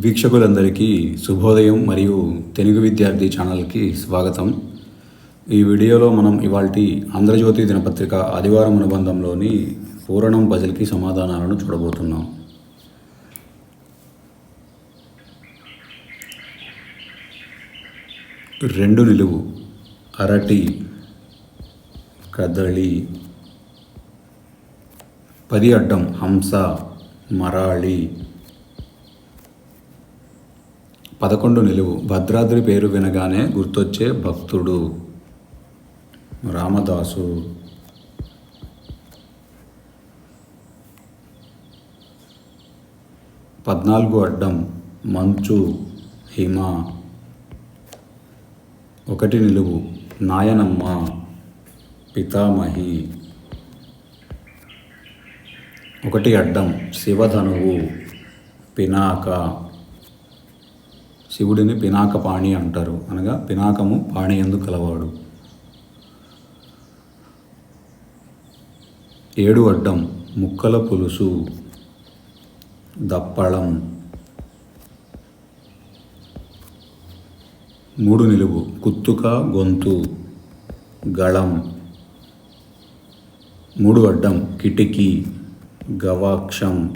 వీక్షకులందరికీ శుభోదయం మరియు తెలుగు విద్యార్థి ఛానల్కి స్వాగతం. ఈ వీడియోలో మనం ఇవాల్టి ఆంధ్రజ్యోతి దినపత్రిక ఆదివారం అనుబంధంలోని పూరణం పజిల్కి సమాధానాలను చూడబోతున్నాం. రెండు నిలువు అరటి కదళి పది అడ్డం హంస మరాళి పదకొండు నిలువు. భద్రాద్రి పేరు వినగానే గుర్తొచ్చే భక్తుడు. రామదాసు. పద్నాలుగు అడ్డం మంచు హిమ. ఒకటి నిలువు. నాయనమ్మ పితామహి. ఒకటి అడ్డం శివధనువు పినాక. శివుడిని పినాక పాణి అంటారు. అనగా పినాకము పాణి ఎందు కలవాడు. ఏడు అడ్డం ముక్కల పులుసు దప్పళం. మూడు నిలువు కుత్తుక గొంతు గళం. మూడు అడ్డం కిటికీ గవాక్షం.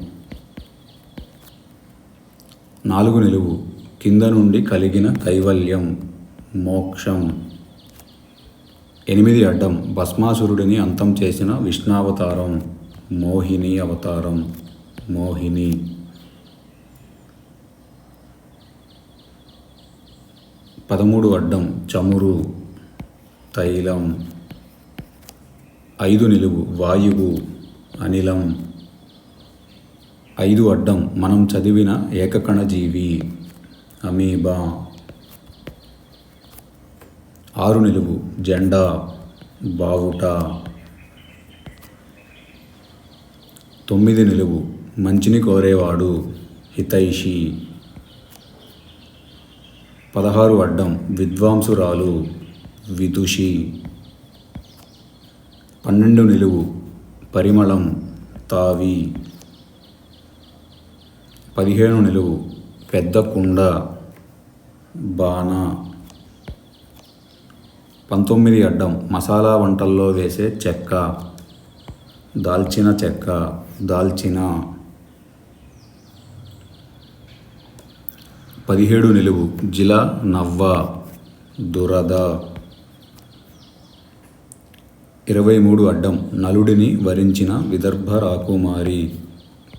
నాలుగు నిలువు కింద నుండి కలిగిన కైవల్యం మోక్షం. ఎనిమిది అడ్డం భస్మాసురుడిని అంతం చేసిన విష్ణావతారం మోహిని అవతారం. మోహిని. పదమూడు అడ్డం చమురు తైలం. ఐదు నిలువు వాయువు అనిలం. ఐదు అడ్డం మనం చదివిన ఏకకణజీవి. అమీబా. ఆరు నిలువు జెండా బావుట. తొమ్మిది నిలువు మంచిని కోరేవాడు హితైషి. పదహారు అడ్డం విద్వాంసురాలు విదుషి. పన్నెండు నిలువు పరిమళం తావి. పదిహేను నిలువు పెద్ద కుండ బాణా. పంతొమ్మిది అడ్డం. మసాలా వంటల్లో వేసే చెక్క. దాల్చిన చెక్క. దాల్చిన. పదిహేడు నిలువు. జిల నవ్వ. దురద. ఇరవై మూడు అడ్డం. నలుడిని వరించిన విదర్భ రాకుమారి.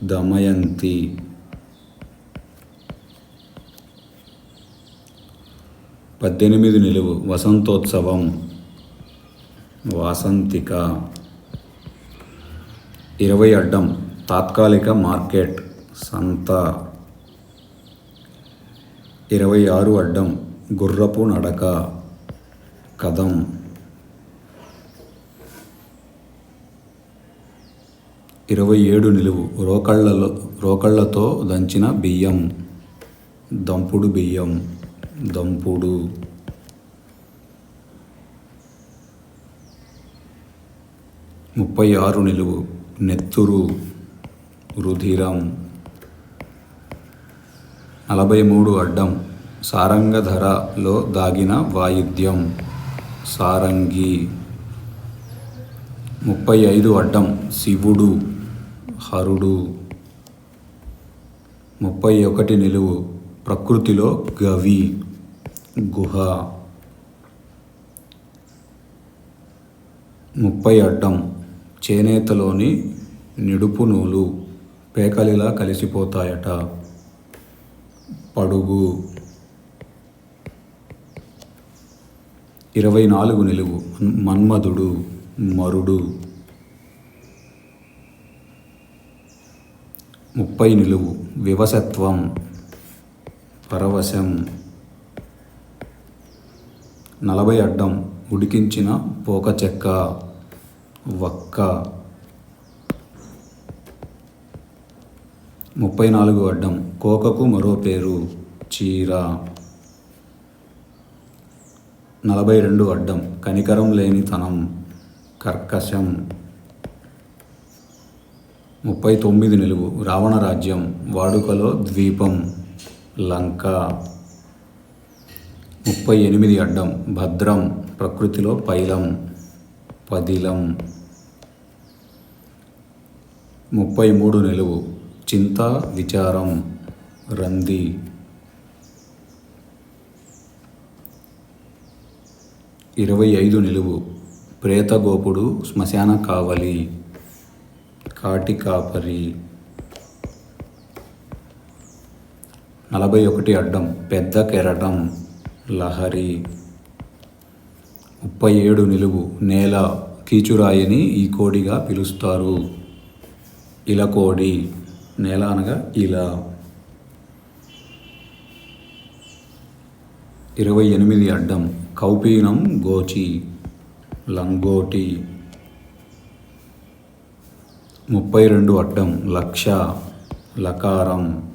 దమయంతి. పద్దెనిమిది నిలువు. వసంతోత్సవం. వాసంతిక. ఇరవై అడ్డం. తాత్కాలిక మార్కెట్. సంత. ఇరవై ఆరు అడ్డం. గుర్రపు నడక. కదం ఇరవై ఏడు నిలువు. రోకళ్ళలో రోకళ్ళతో దంచిన బియ్యం. దంపుడు బియ్యం. దంపుడు. ముప్పై ఆరు నిలువు నెత్తురు రుధిరం. నలభై మూడు అడ్డం సారంగధరలో దాగిన వాయిద్యం సారంగి. ముప్పై ఐదు అడ్డం శివుడు హరుడు. ముప్పై ఒకటి నిలువు ప్రకృతిలో గవి గుహ ముప్పై అడ్డం చేనేతలోని నిడుపు నూలు పేకలిలా కలిసిపోతాయట. పడుగు. ఇరవై నాలుగు నిలువు. మన్మధుడు మరుడు. ముప్పై నిలువు. వివసత్వం. పరవశం. నలభై అడ్డం ఉడికించిన పోక చెక్క వక్క. ముప్పై నాలుగు అడ్డం కోకకు మరో పేరు చీర. నలభై రెండు అడ్డం కనికరం లేనితనం కర్కశం. ముప్పై తొమ్మిది నిలువు రావణ రాజ్యం వాడుకలో ద్వీపం. లంక. ముప్పై ఎనిమిది అడ్డం భద్రం ప్రకృతిలో పైలం పదిలం. ముప్పై మూడు నిలువు చింత విచారం రంది. ఇరవై ఐదు నిలువు ప్రేతగోపుడు శ్మశాన కావలి కాటి కాపరి. నలభై ఒకటి అడ్డం పెద్ద కెరటం లహరి. ముప్పై ఏడు నిలువు నేల కీచురాయిని ఈ కోడిగా పిలుస్తారు. ఇలకోడి నేల అనగా ఇలా. ఇరవై ఎనిమిది అడ్డం కౌపీనం గోచి లంగోటి. ముప్పై రెండు అడ్డం లక్ష లకారం.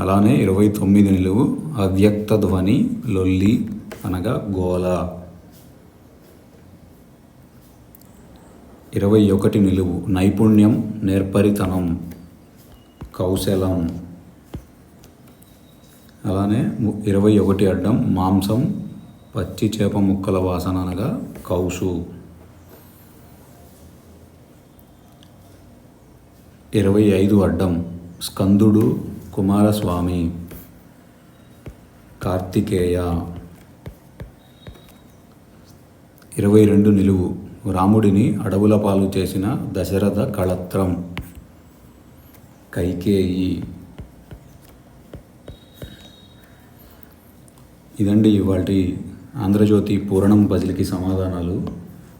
అలానే ఇరవై తొమ్మిది నిలువు అవ్యక్త ధ్వని లొల్లి అనగా గోల. ఇరవై ఒకటి నిలువు నైపుణ్యం నేర్పరితనం కౌశలం. అలానే ము- ఇరవై ఒకటి అడ్డం మాంసం పచ్చి చేప ముక్కల వాసన అనగా కౌసు. ఇరవై ఐదు అడ్డం స్కందుడు కుమారస్వామి కార్తికేయ. ఇరవై రెండు నిలువు. రాముడిని అడవుల పాలు చేసిన దశరథ కళత్రం. కైకేయి. ఇదండి ఇవాళ ఆంధ్రజ్యోతి పూరణం పజిల్కి సమాధానాలు.